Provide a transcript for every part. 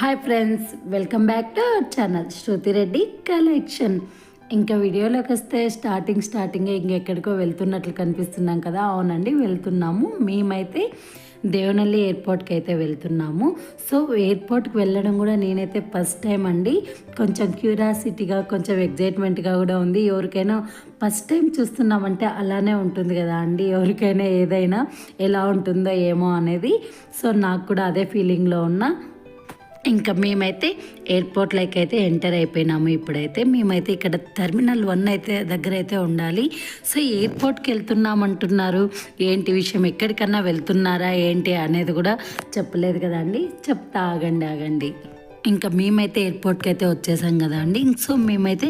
Hi friends welcome back to our channel Shruti Reddy collection ఇంకా వీడియోలోకి వస్తే starting స్టార్టింగే ఇంకెక్కడికో వెళ్తున్నట్లు కనిపిస్తున్నాం కదా? అవునండి వెళ్తున్నాము. మేమైతే దేవనల్లి ఎయిర్పోర్ట్కి అయితే వెళ్తున్నాము. సో ఎయిర్పోర్ట్కి వెళ్ళడం కూడా నేనైతే ఫస్ట్ టైం అండి. కొంచెం క్యూరియాసిటీగా కొంచెం ఎగ్జైట్మెంట్గా కూడా ఉంది. ఎవరికైనా ఫస్ట్ టైం చూస్తున్నామంటే అలానే ఉంటుంది కదా అండి. ఎవరికైనా ఏదైనా ఎలా ఉంటుందో ఏమో అనేది. సో నాకు కూడా అదే ఫీలింగ్లో ఉన్నా. ఇంకా మేమైతే ఎయిర్పోర్ట్లోకి అయితే ఎంటర్ అయిపోయినాము ఇప్పుడైతే. మేమైతే ఇక్కడ టెర్మినల్ వన్ అయితే దగ్గర అయితే ఉండాలి. సో ఎయిర్పోర్ట్కి వెళ్తున్నామంటున్నారు ఏంటి విషయం? ఎక్కడికన్నా వెళ్తున్నారా? ఏంటి అనేది కూడా చెప్పలేదు కదండి చెప్తా ఆగండి ఆగండి. ఇంకా మేమైతే ఎయిర్పోర్ట్కి అయితే వచ్చేసాం కదా అండి. సో మేమైతే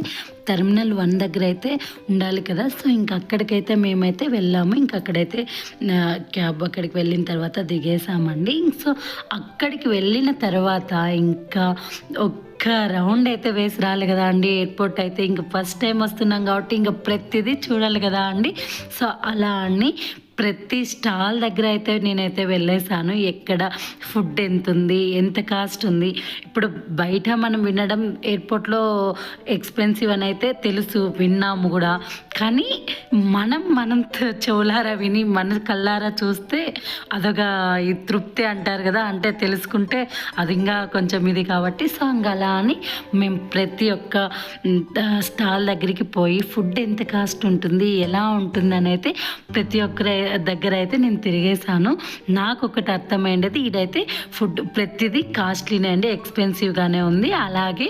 టెర్మినల్ వన్ దగ్గర అయితే ఉండాలి కదా. సో ఇంక అక్కడికైతే మేమైతే వెళ్ళాము. ఇంక అక్కడైతే క్యాబ్ అక్కడికి వెళ్ళిన తర్వాత దిగేసామండి. సో అక్కడికి వెళ్ళిన తర్వాత ఇంకా ఒక్క రౌండ్ అయితే వేసి రాలి కదా అండి. ఎయిర్పోర్ట్ అయితే ఇంక ఫస్ట్ టైం వస్తున్నాం కాబట్టి ఇంకా ప్రతిదీ చూడాలి కదా అండి. సో అలా అని ప్రతి స్టాల్ దగ్గర అయితే నేనైతే వెళ్ళేసాను ఎక్కడ ఫుడ్ ఎంత ఉంది ఎంత కాస్ట్ ఉంది. ఇప్పుడు బయట మనం వినడం ఎయిర్పోర్ట్లో ఎక్స్పెన్సివ్ అని అయితే తెలుసు. విన్నాము కూడా. కానీ మనం మనం త- చెవులారా విని మన కళ్ళారా చూస్తే అదొక ఈ తృప్తి అంటారు కదా అంటే తెలుసుకుంటే అది ఇంకా కొంచెం ఇది కాబట్టి సో అలా అని మేము ప్రతి ఒక్క స్టాల్ దగ్గరికి పోయి ఫుడ్ ఎంత కాస్ట్ ఉంటుంది ఎలా ఉంటుంది అని అయితే ప్రతి ఒక్కరి దగ్గర అయితే నేను తిరిగేసాను నాకు ఒకటి అర్థమైంది ఇదైతే ఫుడ్ ప్రతిదీ కాస్ట్లీనే అండి ఎక్స్పెన్సివ్గానే ఉంది. అలాగే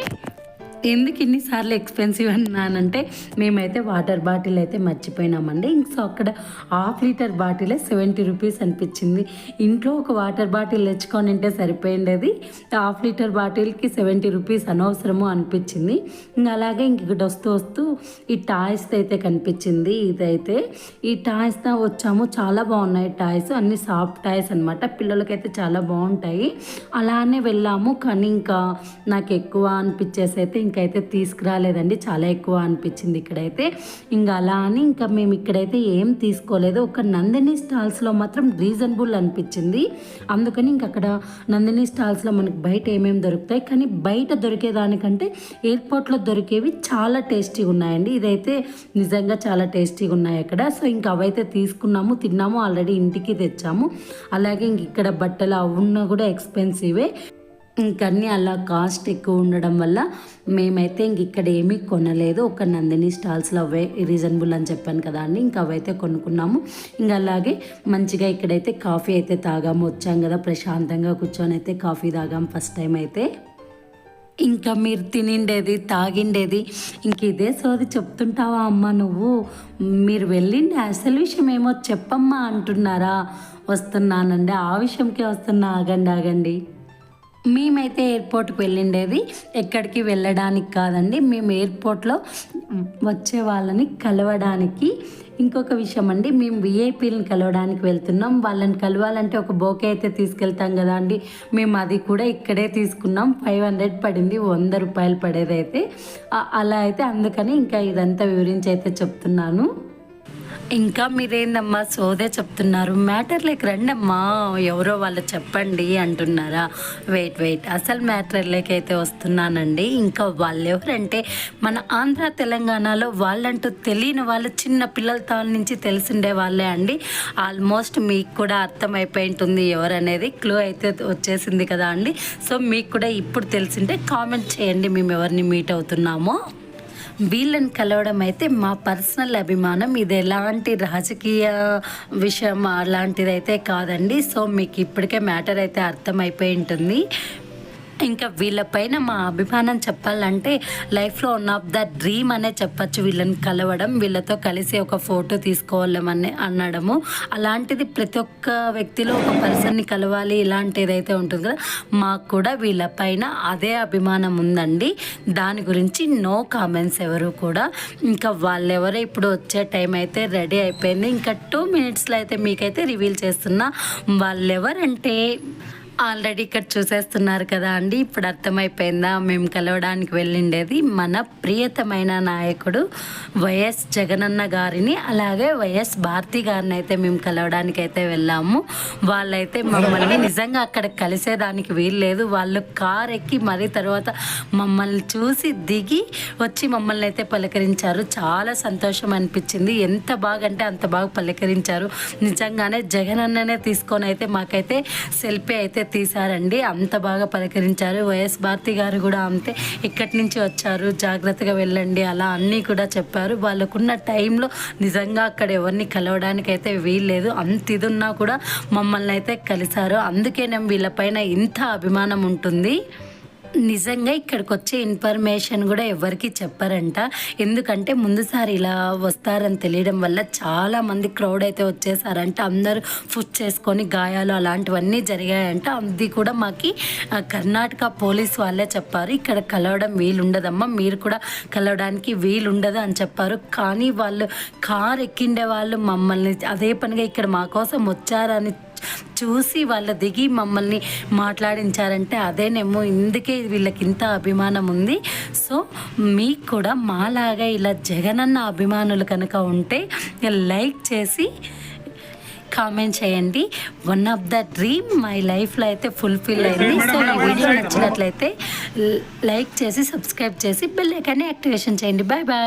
ఎందుకు ఇన్నిసార్లు ఎక్స్పెన్సివ్ అన్నానంటే మేమైతే వాటర్ బాటిల్ అయితే మర్చిపోయినామండి. ఇంక సో అక్కడ హాఫ్ లీటర్ బాటిలే సెవెంటీ రూపీస్ అనిపించింది. ఇంట్లో ఒక వాటర్ బాటిల్ తెచ్చుకొని ఉంటే సరిపోయిండేది హాఫ్ లీటర్ బాటిల్కి సెవెంటీ రూపీస్ అనవసరము అనిపించింది. ఇంకా అలాగే ఇంక వస్తూ వస్తూ ఈ టాయ్స్ అయితే కనిపించింది. ఇదైతే ఈ టాయ్స్ వచ్చాము. చాలా బాగున్నాయి టాయ్స్. అన్ని సాఫ్ట్ టాయ్స్ అనమాట పిల్లలకైతే చాలా బాగుంటాయి. అలానే వెళ్ళాము. కానీ ఇంకా నాకు ఎక్కువ అనిపించేసి అయితే ఇంకైతే తీసుకురాలేదండి. చాలా ఎక్కువ అనిపించింది ఇక్కడైతే. ఇంకా అలా అని ఇంకా మేము ఇక్కడైతే ఏం తీసుకోలేదు. ఒక నందిని స్టాల్స్లో మాత్రం రీజనబుల్ అనిపించింది. అందుకని ఇంక అక్కడ నందిని స్టాల్స్లో మనకి బయట ఏమేమి దొరుకుతాయి. కానీ బయట దొరికేదానికంటే ఎయిర్పోర్ట్లో దొరికేవి చాలా టేస్టీగా ఉన్నాయండి. ఇదైతే నిజంగా చాలా టేస్టీగా ఉన్నాయి అక్కడ. సో ఇంకా అవైతే తీసుకున్నాము తిన్నాము ఆల్రెడీ ఇంటికి తెచ్చాము. అలాగే ఇంక ఇక్కడ బట్టలు అవున్నా కూడా ఎక్స్పెన్సివే. ఇంకన్నీ అలా కాస్ట్ ఎక్కువ ఉండడం వల్ల మేమైతే ఇంక ఇక్కడ ఏమీ కొనలేదు. ఒక నందిని స్టాల్స్లో అవే రీజనబుల్ అని చెప్పాను కదా అండి. ఇంకా అవైతే కొనుక్కున్నాము. ఇంకా అలాగే మంచిగా ఇక్కడైతే కాఫీ అయితే తాగాము. వచ్చాం కదా ప్రశాంతంగా కూర్చొని అయితే కాఫీ తాగాం ఫస్ట్ టైం అయితే. ఇంకా మీరు తినిండేది తాగిండేది ఇంక ఇదే సోది చెప్తుంటావా అమ్మ నువ్వు? మీరు వెళ్ళిండే అసలు విషయం ఏమో చెప్పమ్మా అంటున్నారా? వస్తున్నానండి. ఆ విషయంకే వస్తున్నా. ఆగండి ఆగండి. మేమైతే ఎయిర్పోర్ట్కి వెళ్ళిండేది. ఎక్కడికి వెళ్ళడానికి కాదండి మేము ఎయిర్పోర్ట్లో వచ్చే వాళ్ళని కలవడానికి. ఇంకొక విషయం అండి మేము విఐపీలను కలవడానికి వెళ్తున్నాం. వాళ్ళని కలవాలంటే ఒక బోకే అయితే తీసుకెళ్తాం కదా అండి. మేము అది కూడా ఇక్కడే తీసుకున్నాం. ఫైవ్ హండ్రెడ్ పడింది వంద రూపాయలు పడేదైతే. అలా అయితే అందుకని ఇంకా ఇదంతా వివరించి అయితే చెప్తున్నాను. ఇంకా మీరేందమ్మా సోదే చెప్తున్నారు? మ్యాటర్లోకి రండమ్మా ఎవరో వాళ్ళు చెప్పండి అంటున్నారా? Wait wait. అసలు మ్యాటర్లోకి అయితే వస్తున్నానండి. ఇంకా వాళ్ళు ఎవరంటే మన ఆంధ్ర తెలంగాణలో వాళ్ళంటూ తెలియని వాళ్ళు చిన్న పిల్లలతో నుంచి తెలిసిండే వాళ్ళే అండి. ఆల్మోస్ట్ మీకు కూడా అర్థమైపోయి ఉంటుంది ఎవరనేది. క్లూ అయితే వచ్చేసింది కదా అండి. సో మీకు కూడా ఇప్పుడు తెలిసింటే కామెంట్ చేయండి. మేము ఎవరిని మీట్ అవుతున్నామో. వీళ్ళని కలవడం అయితే మా పర్సనల్ అభిమానం. ఇది ఎలాంటి రాజకీయ విషయం అలాంటిది అయితే కాదండి. సో మీకు ఇప్పటికే మ్యాటర్ అయితే అర్థమైపోయి ఉంటుంది. ఇంకా వీళ్ళపైన మా అభిమానం చెప్పాలంటే లైఫ్లో వన్ ఆఫ్ ద డ్రీమ్ అనే చెప్పచ్చు. వీళ్ళని కలవడం వీళ్ళతో కలిసి ఒక ఫోటో తీసుకోవాలని అనడము. అలాంటిది ప్రతి ఒక్క వ్యక్తిలో ఒక పర్సన్ని కలవాలి ఇలాంటి ఏదైతే ఉంటుంది కదా మాకు కూడా వీళ్ళపైన అదే అభిమానం ఉందండి. దాని గురించి నో కామెంట్స్ ఎవరు కూడా. ఇంకా వాళ్ళెవరో ఇప్పుడు వచ్చే టైం అయితే రెడీ అయిపోయింది. ఇంకా టూ మినిట్స్లో అయితే మీకైతే రివీల్ చేస్తున్నా. వాళ్ళెవరంటే ఆల్రెడీ ఇక్కడ చూసేస్తున్నారు కదా అండి. ఇప్పుడు అర్థమైపోయిందా? మేము కలవడానికి వెళ్ళిండేది మన ప్రియతమైన నాయకుడు వైఎస్ జగనన్న గారిని అలాగే వైఎస్ భారతి గారిని అయితే మేము కలవడానికి అయితే వెళ్ళాము. వాళ్ళైతే మమ్మల్ని నిజంగా అక్కడ కలిసేదానికి వీలు లేదు వాళ్ళు కార్ ఎక్కి మరీ తర్వాత మమ్మల్ని చూసి దిగి వచ్చి మమ్మల్ని అయితే పలకరించారు. చాలా సంతోషం అనిపించింది. ఎంత బాగా అంటే అంత బాగా పలకరించారు. నిజంగానే జగన్ అన్ననే తీసుకొని అయితే మాకైతే సెల్ఫీ అయితే తీశారండి. అంత బాగా పలకరించారు. వైఎస్ భారతి గారు కూడా అంతే. ఇక్కడి నుంచి వచ్చారు. జాగ్రత్తగా వెళ్ళండి. అలా అన్నీ కూడా చెప్పారు. వాళ్ళకున్న టైంలో నిజంగా అక్కడ ఎవరిని కలవడానికి అయితే వీల్లేదు. అంత ఇది ఉన్నా కూడా మమ్మల్ని అయితే కలిశారు. అందుకే నేను వీళ్ళపైన ఇంత అభిమానం ఉంటుంది. నిజంగా ఇక్కడికి వచ్చే ఇన్ఫర్మేషన్ కూడా ఎవరికి చెప్పారంట. ఎందుకంటే ముందుసారి ఇలా వస్తారని తెలియడం వల్ల చాలా మంది క్రౌడ్ అయితే వచ్చేసారంట. అందరూ ఫుడ్ చేసుకొని గాయాలు అలాంటివన్నీ జరిగాయంట. అది కూడా మాకి కర్ణాటక పోలీస్ వాళ్ళే చెప్పారు. ఇక్కడ కలవడం వీలుండదమ్మా. మీరు కూడా కలవడానికి వీలుండదు అని చెప్పారు. కానీ వాళ్ళు కార్ ఎక్కిండే వాళ్ళు మమ్మల్ని అదే పనిగా ఇక్కడ మా కోసం వచ్చారని చూసి వాళ్ళ దిగి మమ్మల్ని మాట్లాడించారంటే అదేనేమో ఇందుకే వీళ్ళకి ఇంత అభిమానం ఉంది. సో మీకు కూడా మాలాగా ఇలా జగనన్న అభిమానులు కనుక ఉంటే లైక్ చేసి కామెంట్ చేయండి. One of the dream my లైఫ్లో అయితే ఫుల్ఫిల్ అయింది. సో ఈ వీడియో నచ్చినట్లయితే లైక్ చేసి సబ్స్క్రైబ్ చేసి బెల్ ఐకాన్ని యాక్టివేషన్ చేయండి. Bye bye.